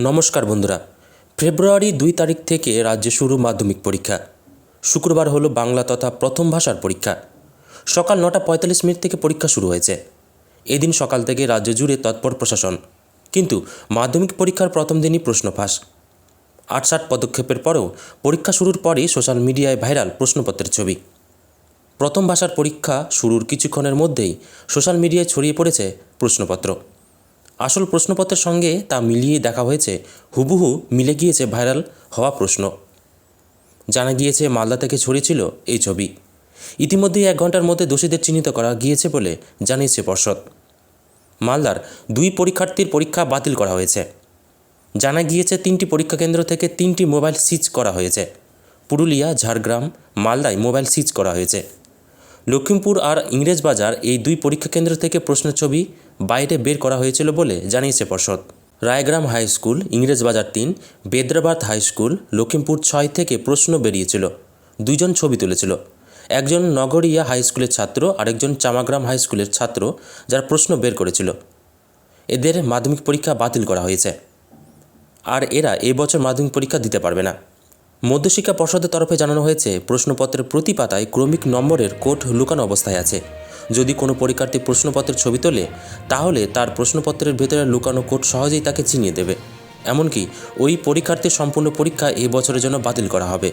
নমস্কার বন্ধুরা। ফেব্রুয়ারি দুই তারিখ থেকে রাজ্যে শুরু মাধ্যমিক পরীক্ষা। শুক্রবার হলো বাংলা তথা প্রথম ভাষার পরীক্ষা। সকাল নটা পঁয়তাল্লিশ মিনিট থেকে পরীক্ষা শুরু হয়েছে। এদিন সকাল থেকে রাজ্য জুড়ে তৎপর প্রশাসন। কিন্তু মাধ্যমিক পরীক্ষার প্রথম দিনই প্রশ্ন ফাঁস। আটষাট পদক্ষেপের পরেও পরীক্ষা শুরুর পরেই সোশ্যাল মিডিয়ায় ভাইরাল প্রশ্নপত্রের ছবি। প্রথম ভাষার পরীক্ষা শুরুর কিছুক্ষণের মধ্যেই সোশ্যাল মিডিয়ায় ছড়িয়ে পড়েছে প্রশ্নপত্র। আসল প্রশ্নপত্রের সঙ্গে তা মিলিয়ে দেখা হয়েছে, হুবহু মিলে গিয়েছে ভাইরাল হওয়া প্রশ্ন। জানা গিয়েছে মালদা থেকে ছড়িয়েছিল এই ছবি। ইতিমধ্যেই এক ঘণ্টার মধ্যে দোষীদের চিহ্নিত করা গিয়েছে বলে জানিয়েছে পর্ষদ। মালদার দুই পরীক্ষার্থীর পরীক্ষা বাতিল করা হয়েছে। জানা গিয়েছে তিনটি পরীক্ষা কেন্দ্র থেকে তিনটি মোবাইল সিজ করা হয়েছে। পুরুলিয়া, ঝাড়গ্রাম, মালদায় মোবাইল সিজ করা হয়েছে। লক্ষ্মীমপুর আর ইংরেজবাজার এই দুই পরীক্ষা কেন্দ্র থেকে প্রশ্নের ছবি বাইরে বের করা হয়েছিল বলে জানিয়েছে পর্ষদ। রায়গ্রাম হাই স্কুল, ইংরেজবাজার তিন, বেদ্রাবাদ হাই স্কুল লক্ষ্মীমপুর ছয় থেকে প্রশ্ন বেরিয়েছিল। দুইজন ছবি তুলেছিল। একজন নগরিয়া হাই স্কুলের ছাত্র, আরেকজন চামাগ্রাম হাই স্কুলের ছাত্র যারা প্রশ্ন বের করেছিল। এদের মাধ্যমিক পরীক্ষা বাতিল করা হয়েছে। আর এরা এবছর মাধ্যমিক পরীক্ষা দিতে পারবে না। মধ্যশিক্ষা পর্ষদের তরফে জানানো হয়েছে, প্রশ্নপত্রের প্রতি পাতায় ক্রমিক নম্বরের কোড লুকানো অবস্থায় আছে। যদি কোনো পরীক্ষার্থী প্রশ্নপত্রের ছবি তোলে, তাহলে তার প্রশ্নপত্রের ভেতরে লুকানো কোড সহজেই তাকে চিনিয়ে দেবে। এমনকি ওই পরীক্ষার্থীর সম্পূর্ণ পরীক্ষা এই বছরের জন্য বাতিল করা হবে।